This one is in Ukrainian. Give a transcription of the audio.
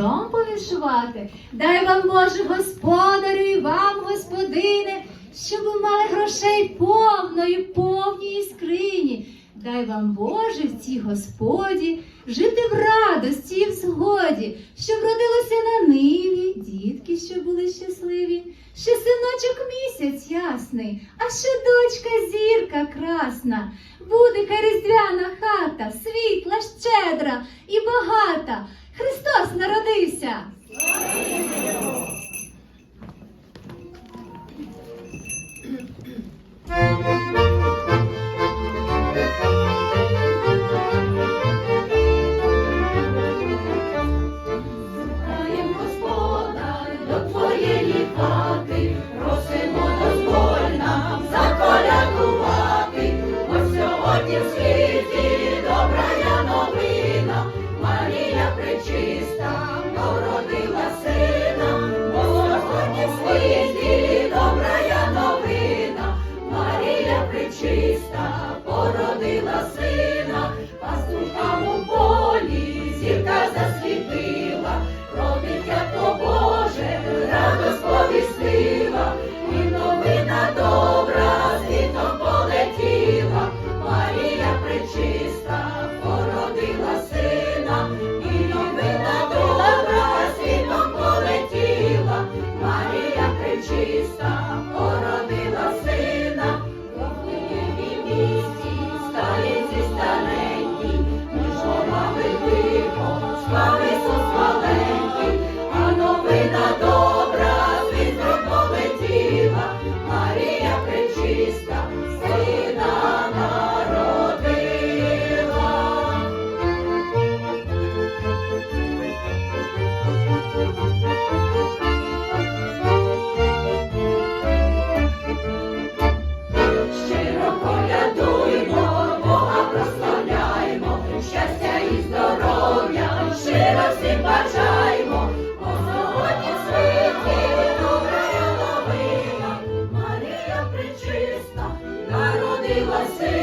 Дом повішувати, дай вам Боже господарю і вам, господине, щоб ви мали грошей повної, повній скрині. Дай вам Боже в цій господі жити в радості і в згоді, щоб родилося на ниві, дітки, щоб були щасливі, ще синочок місяць ясний, а ще дочка зірка красна. Буде різдвяна хата, світла, щедра і багата. Thank you. народила сина, пастушкам у полі, зірка засвітила, родитятко Боже, радость повістила, і новина добра, світом полетіла, Марія причиста, породила сина, і новина добра, світом полетіла, Марія причиста. всім бажаємо, бо сьогодні в добра новина, Марія причиста, народилася.